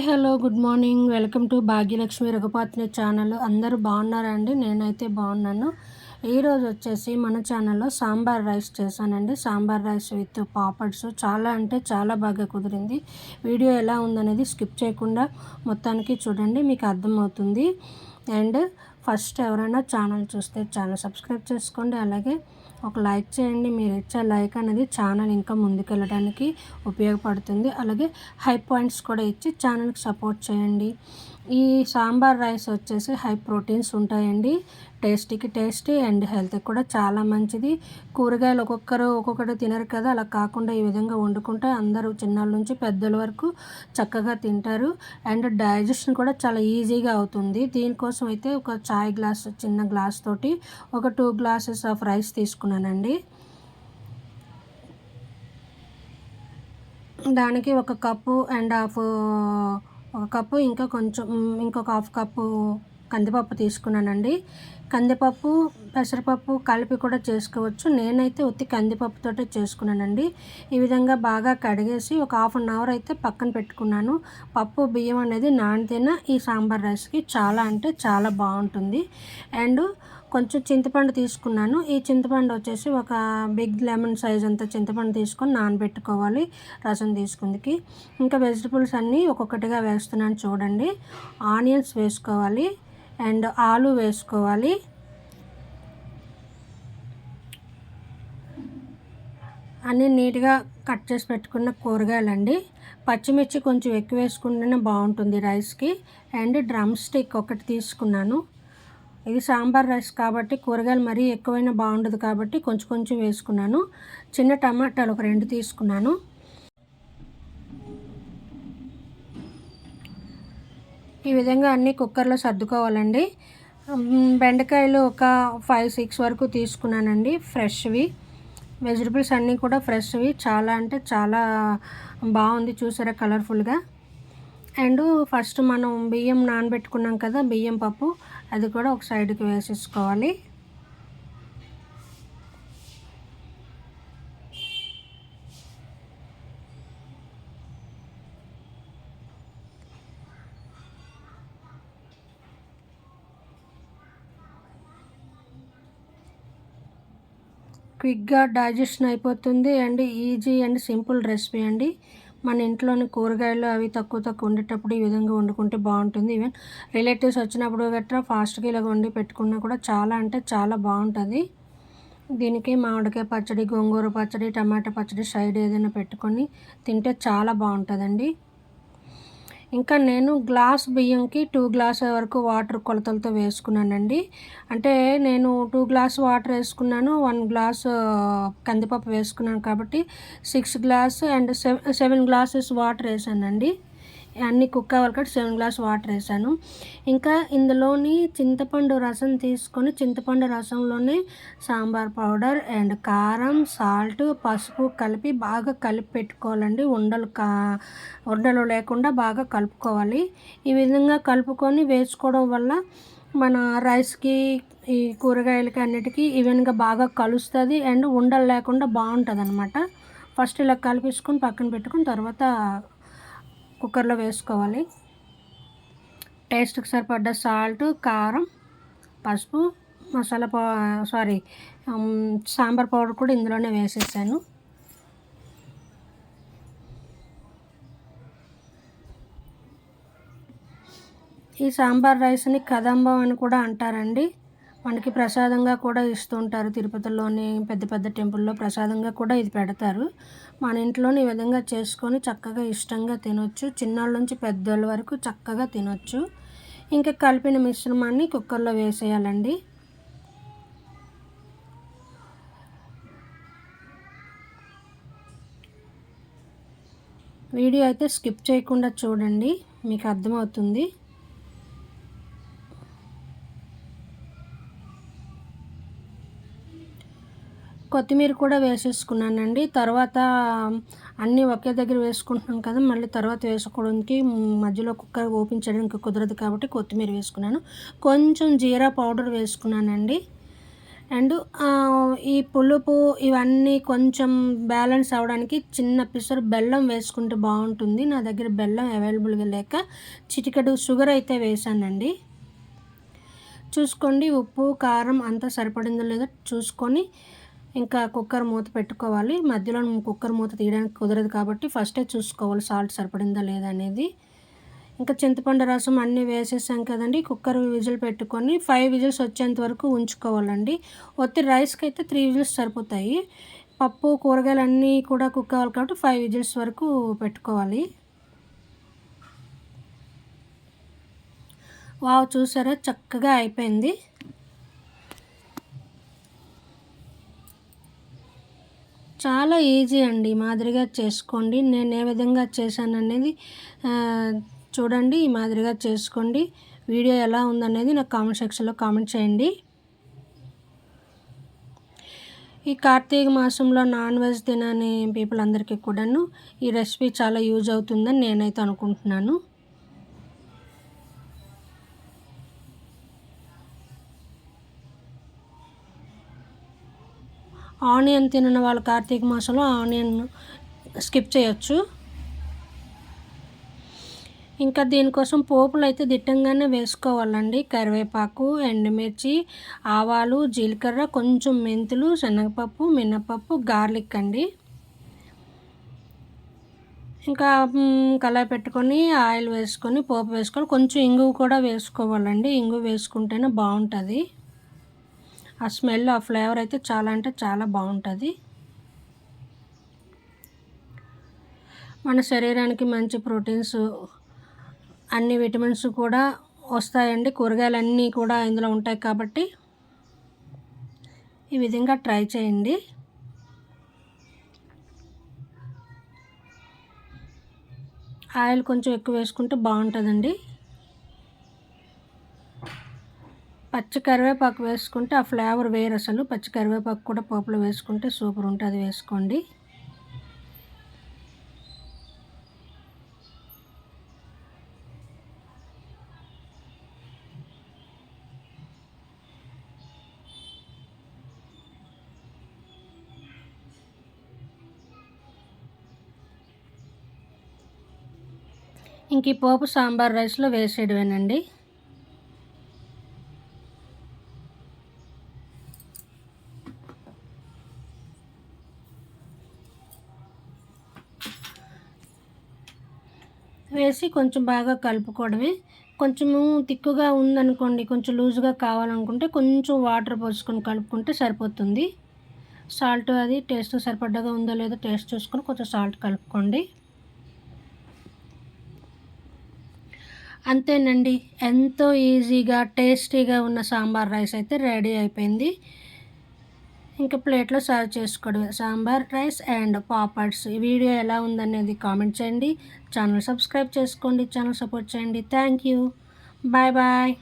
Hi hello good morning. Welcome to Bhagyalakshmi Raghupatni channel. అందరూ బాగున్నారండి? నేనైతే బాగున్నాను. ఈరోజు వచ్చేసి మన ఛానల్లో సాంబార్ రైస్ చేశానండి. Sambar rice with papads. చాలా అంటే చాలా బాగా కుదిరింది. వీడియో ఎలా ఉందనేది స్కిప్ చేయకుండా మొత్తానికి చూడండి. మీకు అర్థమవుతుంది. అండ్ ఫస్ట్ ఎవరైనా ఛానల్ చూస్తే ఛానల్ సబ్స్క్రైబ్ చేసుకోండి. అలాగే ఒక లైక్ చేయండి. మీరు ఇచ్చే లైక్ అనేది ఛానల్ ఇంకా ముందుకెళ్ళడానికి ఉపయోగపడుతుంది. అలాగే హై పాయింట్స్ కూడా ఇచ్చి ఛానల్కి సపోర్ట్ చేయండి. ఈ సాంబార్ రైస్ వచ్చేసి హై ప్రోటీన్స్ ఉంటాయండి. టేస్టీకి టేస్టీ అండ్ హెల్త్కి కూడా చాలా మంచిది. కూరగాయలు ఒక్కొక్కరు ఒక్కొక్కటి తినరు కదా అలా కాకుండా ఈ విధంగా వండుకుంటే అందరూ చిన్నాళ్ళ నుంచి పెద్దల వరకు చక్కగా తింటారు. అండ్ డైజెషన్ కూడా చాలా ఈజీగా అవుతుంది. దీనికోసం అయితే ఒక చాయ్ గ్లాస్ చిన్న గ్లాస్ తోటి ఒక టూ గ్లాసెస్ ఆఫ్ రైస్ తీసుకున్నానండి. దానికి ఒక కప్పు అండ్ హాఫ్ ఒక కప్పు ఇంకా కొంచెం ఇంకొక హాఫ్ కప్పు కందిపప్పు తీసుకున్నానండి. కందిపప్పు పెసరపప్పు కలిపి కూడా చేసుకోవచ్చు. నేనైతే ఉత్తి కందిపప్పుతోటే చేసుకున్నానండి. ఈ విధంగా బాగా కడిగేసి ఒక హాఫ్ అన్ అవర్ అయితే పక్కన పెట్టుకున్నాను. పప్పు బియ్యం అనేది నానితేన ఈ సాంబార్ రైస్కి చాలా అంటే చాలా బాగుంటుంది. అండ్ కొంచెం చింతపండు తీసుకున్నాను. ఈ చింతపండు వచ్చేసి ఒక బిగ్ లెమన్ సైజ్ అంత చింతపండు తీసుకొని నానబెట్టుకోవాలి రసం తీసుకుందికి. ఇంకా వెజిటబుల్స్ అన్నీ ఒక్కొక్కటిగా వేస్తున్నాను చూడండి. ఆనియన్స్ వేసుకోవాలి అండ్ ఆలు వేసుకోవాలి. అన్నీ నీట్గా కట్ చేసి పెట్టుకున్న కూరగాయలండి. పచ్చిమిర్చి కొంచెం ఎక్కువ వేసుకుంటేనే బాగుంటుంది రైస్కి. అండ్ డ్రమ్ స్టిక్ ఒకటి తీసుకున్నాను. ఇది సాంబార్ రైస్ కాబట్టి కూరగాయలు మరీ ఎక్కువైనా బాగుండదు కాబట్టి కొంచెం కొంచెం వేసుకున్నాను. చిన్న టమాటాలు ఒక రెండు తీసుకున్నాను. ఈ విధంగా అన్నీ కుక్కర్లో సర్దుకోవాలండి. బెండకాయలు ఒక ఫైవ్ సిక్స్ వరకు తీసుకున్నానండి ఫ్రెష్వి. వెజిటబుల్స్ అన్నీ కూడా ఫ్రెష్వి. చాలా అంటే చాలా బాగుంది చూసారా కలర్ఫుల్గా. అండ్ ఫస్ట్ మనం బియ్యం నానబెట్టుకున్నాం కదా బియ్యం పప్పు. అది కూడా ఒక సైడ్కి వేసేసుకోవాలి. క్విక్గా డైజెషన్ అయిపోతుంది and easy and simple recipe అండి. మన ఇంట్లోని కూరగాయలు అవి తక్కువ తక్కువ ఉండేటప్పుడు ఈ విధంగా వండుకుంటే బాగుంటుంది. ఈవెన్ రిలేటివ్స్ వచ్చినప్పుడు గట్రా ఫాస్ట్గా ఇలా వండి పెట్టుకున్నా కూడా చాలా అంటే చాలా బాగుంటుంది. దీనికి మామిడికాయ పచ్చడి గోంగూర పచ్చడి టమాటా పచ్చడి సైడ్ ఏదైనా పెట్టుకొని తింటే చాలా బాగుంటుందండి. ఇంకా నేను గ్లాస్ బియ్యంకి టూ గ్లాస్ వరకు వాటర్ కొలతలతో వేసుకున్నానండి. అంటే నేను టూ గ్లాస్ వాటర్ వేసుకున్నాను వన్ గ్లాస్ కందిపప్పు వేసుకున్నాను కాబట్టి six glass and seven seven glasses water వేసానండి. అన్ని కుక్ అవ్వాలి కాబట్టి సెవెన్ గ్లాస్ వాటర్ వేసాను. ఇంకా ఇందులోని చింతపండు రసం తీసుకొని చింతపండు రసంలోనే సాంబార్ పౌడర్ అండ్ కారం సాల్ట్ పసుపు కలిపి బాగా కలిపి పెట్టుకోవాలండి. ఉండలు కా ఉండలు లేకుండా బాగా కలుపుకోవాలి. ఈ విధంగా కలుపుకొని వేసుకోవడం వల్ల మన రైస్కి ఈ కూరగాయలకి అన్నిటికీ ఈవెన్గా బాగా కలుస్తుంది అండ్ ఉండలు లేకుండా బాగుంటుంది అనమాట ఫస్ట్ ఇలా కలిపేసుకొని పక్కన పెట్టుకుని తర్వాత కుక్కర్లో వేసుకోవాలి. టేస్ట్కి సరిపడ్డ సాల్ట్ కారం పసుపు మసాలా పౌ సారీ సాంబార్ పౌడర్ కూడా ఇందులోనే వేసేసాను. ఈ సాంబార్ రైస్ని కదంబం అని కూడా అంటారండి. మనకి ప్రసాదంగా కూడా ఇస్తుంటారు తిరుపతిలోని పెద్ద పెద్ద టెంపుల్లో ప్రసాదంగా కూడా ఇది పెడతారు. మన ఇంట్లోని ఈ విధంగా చేసుకొని చక్కగా ఇష్టంగా తినొచ్చు. చిన్నోళ్ళ నుంచి పెద్దోళ్ళ వరకు చక్కగా తినొచ్చు. ఇంకా కలిపిన మిశ్రమాన్ని కుక్కర్లో వేసేయాలండి. వీడియో అయితే స్కిప్ చేయకుండా చూడండి. మీకు అర్థమవుతుంది. కొత్తిమీర కూడా వేసేసుకున్నానండి. తర్వాత అన్నీ ఒకే దగ్గర వేసుకుంటున్నాం కదా మళ్ళీ తర్వాత వేసుకోవడానికి మధ్యలో కుక్కర్ ఓపెన్ చేయడానికి కుదరదు కాబట్టి కొత్తిమీర వేసుకున్నాను. కొంచెం జీరా పౌడర్ వేసుకున్నానండి. అండ్ ఈ పులుపు ఇవన్నీ కొంచెం బ్యాలెన్స్ అవ్వడానికి చిన్న పిసరు బెల్లం వేసుకుంటే బాగుంటుంది. నా దగ్గర బెల్లం అవైలబుల్గా లేక చిటికెడు షుగర్ అయితే వేసానండి. చూసుకోండి ఉప్పు కారం అంతా సరిపడిందో లేదో చూసుకొని ఇంకా కుక్కర్ మూత పెట్టుకోవాలి. మధ్యలో కుక్కర్ మూత తీయడానికి కుదరదు కాబట్టి ఫస్టే చూసుకోవాలి సాల్ట్ సరిపడిందా లేదా అనేది. ఇంకా చింతపండు రసం అన్నీ వేసేసాం కదండి. కుక్కర్ విజిల్ పెట్టుకొని ఫైవ్ విజిల్స్ వచ్చేంత వరకు ఉంచుకోవాలండి. ఒత్తి రైస్కి అయితే త్రీ విజిల్స్ సరిపోతాయి. పప్పు కూరగాయలు అన్నీ కూడా కుక్ అవ్వాలి కాబట్టి ఫైవ్ విజిల్స్ వరకు పెట్టుకోవాలి. వావ్ చూసారా? చక్కగా అయిపోయింది. చాలా ఈజీ అండి మాదిరిగా చేసుకోండి. నేను ఏ విధంగా చేశాను అనేది చూడండి ఈ మాదిరిగా చేసుకోండి. వీడియో ఎలా ఉందనేది నాకు కామెంట్ సెక్షన్లో కామెంట్ చేయండి. ఈ కార్తీక మాసంలో నాన్ వెజ్ తినని పీపుల్ అందరికీ కూడాను ఈ రెసిపీ చాలా యూజ్ అవుతుందని నేనైతే అనుకుంటున్నాను. ఆనియన్ తినని వాళ్ళు కార్తీక మాసంలో ఆనియన్ స్కిప్ చేయొచ్చు. ఇంకా దీనికోసం పోపులు అయితే దిట్టంగానే వేసుకోవాలండి. కరివేపాకు ఎండుమిర్చి ఆవాలు జీలకర్ర కొంచెం మెంతులు శనగపప్పు మినపప్పు గార్లిక్ అండి. ఇంకా కళాయి పెట్టుకొని ఆయిల్ వేసుకొని పోపు వేసుకొని కొంచెం ఇంగు కూడా వేసుకోవాలండి. ఇంగు వేసుకుంటేనే బాగుంటుంది. ఆ స్మెల్ ఆ ఫ్లేవర్ అయితే చాలా అంటే చాలా బాగుంటుంది. మన శరీరానికి మంచి ప్రోటీన్స్ అన్ని విటమిన్స్ కూడా వస్తాయండి. కూరగాయలు అన్నీ కూడా ఇందులో ఉంటాయి కాబట్టి ఈ విధంగా ట్రై చేయండి. ఆయిల్ కొంచెం ఎక్కువ వేసుకుంటే బాగుంటుందండి. పచ్చి కరివేపాకు వేసుకుంటే ఆ ఫ్లేవర్ వేరు అసలు. పచ్చి కరివేపాకు కూడా పోపులో వేసుకుంటే సూపర్ ఉంటుంది వేసుకోండి. ఇంక ఈ పోపు సాంబార్ రైస్లో వేసేయడమేనండి. వేసి కొంచెం బాగా కలుపుకోవడమే. కొంచెము తిక్కుగా ఉందనుకోండి కొంచెం లూజ్గా కావాలనుకుంటే కొంచెం వాటర్ పోసుకొని కలుపుకుంటే సరిపోతుంది. సాల్ట్ అది టేస్ట్ సరిపడ్డగా ఉందో లేదో టేస్ట్ చూసుకొని కొంచెం సాల్ట్ కలుపుకోండి. అంతేనండి ఎంతో ఈజీగా టేస్టీగా ఉన్న సాంబార్ రైస్ అయితే రెడీ అయిపోయింది. ఇంకా ప్లేట్లో సర్వ్ చేసుకోవడం సాంబార్ రైస్ అండ్ పాపడ్స్. ఈ వీడియో ఎలా ఉందనేది కామెంట్ చేయండి. ఛానల్ సబ్స్క్రైబ్ చేసుకోండి. ఛానల్ సపోర్ట్ చేయండి. Thank you. Bye bye.